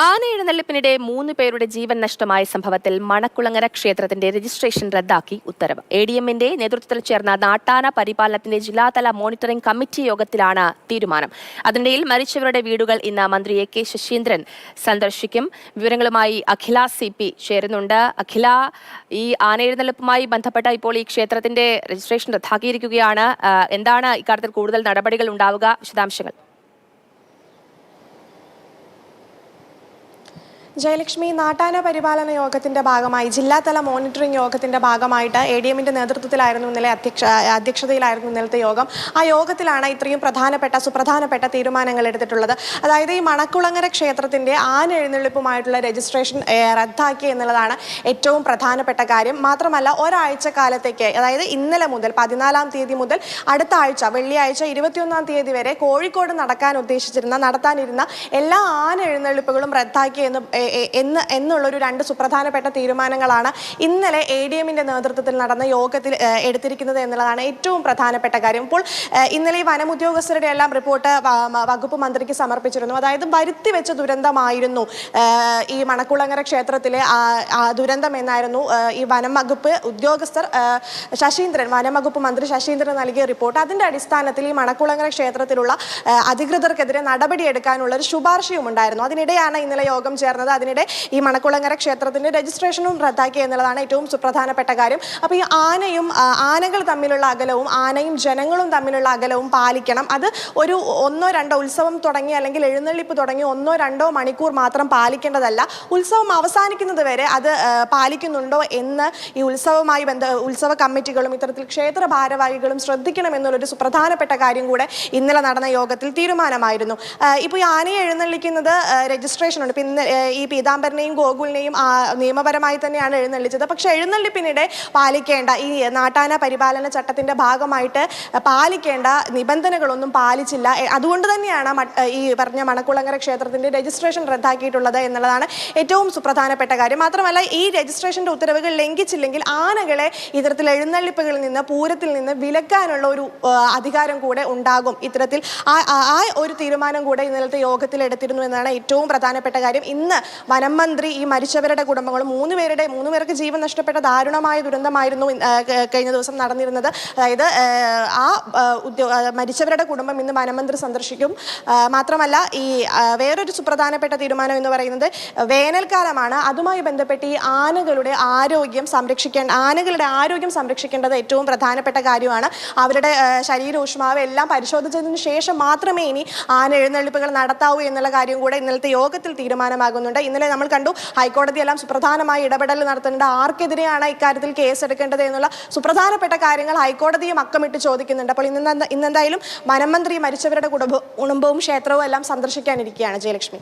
ആന എഴുന്നള്ളിപ്പിനിടെ മൂന്ന് പേരുടെ ജീവൻ നഷ്ടമായ സംഭവത്തിൽ മണക്കുളങ്ങര ക്ഷേത്രത്തിന്റെ രജിസ്ട്രേഷൻ റദ്ദാക്കി ഉത്തരവ്. എ ഡി എമ്മിന്റെ നേതൃത്വത്തിൽ ചേർന്ന നാട്ടാന പരിപാലനത്തിന്റെ ജില്ലാതല മോണിറ്ററിംഗ് കമ്മിറ്റി യോഗത്തിലാണ് തീരുമാനം. അതിനിടയിൽ മരിച്ചവരുടെ വീടുകൾ ഇന്ന് മന്ത്രി എ കെ ശശീന്ദ്രൻ സന്ദർശിക്കും. വിവരങ്ങളുമായി അഖില സി പി ചേരുന്നുണ്ട്. അഖില ഈ ആന എഴുന്നള്ളിപ്പുമായി ബന്ധപ്പെട്ട ഇപ്പോൾ ഈ ക്ഷേത്രത്തിന്റെ രജിസ്ട്രേഷൻ റദ്ദാക്കിയിരിക്കുകയാണ്. എന്താണ് ഇക്കാര്യത്തിൽ കൂടുതൽ നടപടികൾ ഉണ്ടാവുക? വിശദാംശങ്ങൾ. ജയലക്ഷ്മി നാട്ടാന പരിപാലന യോഗത്തിന്റെ ഭാഗമായി ജില്ലാതല മോണിറ്ററിംഗ് യോഗത്തിന്റെ ഭാഗമായിട്ട് എ ഡി എമ്മിന്റെ നേതൃത്വത്തിലായിരുന്നു ഇന്നലെ അധ്യക്ഷ അധ്യക്ഷതയിലായിരുന്നു ഇന്നലത്തെ യോഗം. ആ യോഗത്തിലാണ് ഇത്രയും പ്രധാനപ്പെട്ട സുപ്രധാനപ്പെട്ട തീരുമാനങ്ങൾ എടുത്തിട്ടുള്ളത്. അതായത് ഈ മണക്കുളങ്ങര ക്ഷേത്രത്തിന്റെ ആന എഴുന്നള്ളിപ്പുമായിട്ടുള്ള രജിസ്ട്രേഷൻ റദ്ദാക്കി എന്നുള്ളതാണ് ഏറ്റവും പ്രധാനപ്പെട്ട കാര്യം. മാത്രമല്ല ഒരാഴ്ച കാലത്തേക്ക് അതായത് ഇന്നലെ മുതൽ പതിനാലാം തീയതി മുതൽ അടുത്ത ആഴ്ച വെള്ളിയാഴ്ച ഇരുപത്തിയൊന്നാം തീയതി വരെ കോഴിക്കോട് നടക്കാൻ ഉദ്ദേശിച്ചിരുന്ന നടത്താനിരുന്ന എല്ലാ ആന എഴുന്നള്ളിപ്പുകളും റദ്ദാക്കി എന്ന് എന്ന് എന്നുള്ളൊരു രണ്ട് സുപ്രധാനപ്പെട്ട തീരുമാനങ്ങളാണ് ഇന്നലെ എ ഡി എമ്മിന്റെ നേതൃത്വത്തിൽ നടന്ന യോഗത്തിൽ എടുത്തിരിക്കുന്നത് എന്നുള്ളതാണ് ഏറ്റവും പ്രധാനപ്പെട്ട കാര്യം. ഇപ്പോൾ ഇന്നലെ ഈ വനമുദ്യോഗസ്ഥരുടെ എല്ലാം റിപ്പോർട്ട് വകുപ്പ് മന്ത്രിക്ക് സമർപ്പിച്ചിരുന്നു. അതായത് വരുത്തി വെച്ച ദുരന്തമായിരുന്നു ഈ മണക്കുളങ്ങര ക്ഷേത്രത്തിലെ ദുരന്തം എന്നായിരുന്നു ഈ വനം വകുപ്പ് ഉദ്യോഗസ്ഥർ ശശീന്ദ്രൻ വനം വകുപ്പ് മന്ത്രി ശശീന്ദ്രൻ നൽകിയ റിപ്പോർട്ട്. അതിന്റെ അടിസ്ഥാനത്തിൽ ഈ മണക്കുളങ്ങര ക്ഷേത്രത്തിലുള്ള അധികൃതർക്കെതിരെ നടപടിയെടുക്കാനുള്ള ഒരു ശുപാർശയും ഉണ്ടായിരുന്നു അതിനിടെയാണ് ഇന്നലെ യോഗം ചേർന്നത്. അതിനിടെ ഈ മണക്കുളങ്ങര ക്ഷേത്രത്തിന്റെ രജിസ്ട്രേഷനും റദ്ദാക്കി എന്നുള്ളതാണ് ഏറ്റവും സുപ്രധാനപ്പെട്ട കാര്യം. അപ്പോൾ ഈ ആനയും ആനകൾ തമ്മിലുള്ള അകലവും ആനയും ജനങ്ങളും തമ്മിലുള്ള അകലവും പാലിക്കണം. അത് ഒരു ഒന്നോ രണ്ടോ ഉത്സവം തുടങ്ങി അല്ലെങ്കിൽ എഴുന്നള്ളിപ്പ് തുടങ്ങി ഒന്നോ രണ്ടോ മണിക്കൂർ മാത്രം പാലിക്കേണ്ടതല്ല. ഉത്സവം അവസാനിക്കുന്നത് വരെ അത് പാലിക്കുന്നുണ്ടോ എന്ന് ഈ ഉത്സവവുമായി ബന്ധ ഉത്സവ കമ്മിറ്റികളും ഇത്തരത്തിൽ ക്ഷേത്ര ഭാരവാഹികളും ശ്രദ്ധിക്കണം എന്നുള്ളൊരു സുപ്രധാനപ്പെട്ട കാര്യം കൂടെ ഇന്നലെ നടന്ന യോഗത്തിൽ തീരുമാനമായിരുന്നു. ഇപ്പോൾ ഈ ആനയെ എഴുന്നള്ളിക്കുന്നത് രജിസ്ട്രേഷൻ ഉണ്ട് ഇപ്പം ഇന്ന് ഈ പീതാംബരനെയും ഗോകുലിനെയും നിയമപരമായി തന്നെയാണ് എഴുന്നള്ളിച്ചത്. പക്ഷെ എഴുന്നള്ളിപ്പിനിടെ പാലിക്കേണ്ട ഈ നാട്ടാന പരിപാലന ചട്ടത്തിന്റെ ഭാഗമായിട്ട് പാലിക്കേണ്ട നിബന്ധനകളൊന്നും പാലിച്ചില്ല. അതുകൊണ്ട് തന്നെയാണ് ഈ പറഞ്ഞ മണക്കുളങ്ങര ക്ഷേത്രത്തിന്റെ രജിസ്ട്രേഷൻ റദ്ദാക്കിയിട്ടുള്ളത് എന്നുള്ളതാണ് ഏറ്റവും സുപ്രധാനപ്പെട്ട കാര്യം. മാത്രമല്ല ഈ രജിസ്ട്രേഷന്റെ ഉത്തരവുകൾ ലംഘിച്ചില്ലെങ്കിൽ ആനകളെ ഇത്തരത്തിൽ എഴുന്നള്ളിപ്പുകളിൽ നിന്ന് പൂരത്തിൽ നിന്ന് വിലക്കാനുള്ള ഒരു അധികാരം കൂടെ ഉണ്ടാകും. ഇത്തരത്തിൽ ആ ഒരു തീരുമാനം കൂടെ ഇന്നലത്തെ യോഗത്തിൽ എടുത്തിരുന്നു എന്നാണ് ഏറ്റവും പ്രധാനപ്പെട്ട കാര്യം. ഇന്ന് വനം മന്ത്രി ഈ മരിച്ചവരുടെ കുടുംബങ്ങൾ മൂന്ന് പേരുടെ മൂന്ന് പേർക്ക് ജീവൻ നഷ്ടപ്പെട്ട ദാരുണമായ ദുരന്തമായിരുന്നു കഴിഞ്ഞ ദിവസം നടന്നിരുന്നത്. അതായത് ആ, മരിച്ചവരുടെ കുടുംബം ഇന്ന് വനമന്ത്രി സന്ദർശിക്കും. മാത്രമല്ല ഈ വേറൊരു സുപ്രധാനപ്പെട്ട തീരുമാനം എന്ന് പറയുന്നത് വേനൽക്കാലമാണ്. അതുമായി ബന്ധപ്പെട്ട് ഈ ആനകളുടെ ആരോഗ്യം സംരക്ഷിക്കേണ്ട ആനകളുടെ ആരോഗ്യം സംരക്ഷിക്കേണ്ടത് ഏറ്റവും പ്രധാനപ്പെട്ട കാര്യമാണ്. അവരുടെ ശരീര ഊഷ്മാവ് എല്ലാം പരിശോധിച്ചതിന് ശേഷം മാത്രമേ ഇനി ആന എഴുന്നള്ളിപ്പുകൾ നടത്താവൂ എന്നുള്ള കാര്യം കൂടെ ഇന്നലത്തെ യോഗത്തിൽ തീരുമാനമാകുന്നുണ്ട്. ഇന്നലെ നമ്മൾ കണ്ടു ഹൈക്കോടതി എല്ലാം സുപ്രധാനമായി ഇടപെടൽ നടത്തുന്നുണ്ട്. ആർക്കെതിരെയാണ് ഇക്കാര്യത്തിൽ കേസ് എടുക്കേണ്ടത് എന്നുള്ള സുപ്രധാനപ്പെട്ട കാര്യങ്ങൾ ഹൈക്കോടതിയും അക്കമിട്ട് ചോദിക്കുന്നുണ്ട്. അപ്പോൾ ഇന്ന് ഇന്നെന്തായാലും വനമന്ത്രി മരിച്ചവരുടെ കുടുംബ കുടുംബവും ക്ഷേത്രവും എല്ലാം സന്ദർശിക്കാനിരിക്കുകയാണ് ജയലക്ഷ്മി.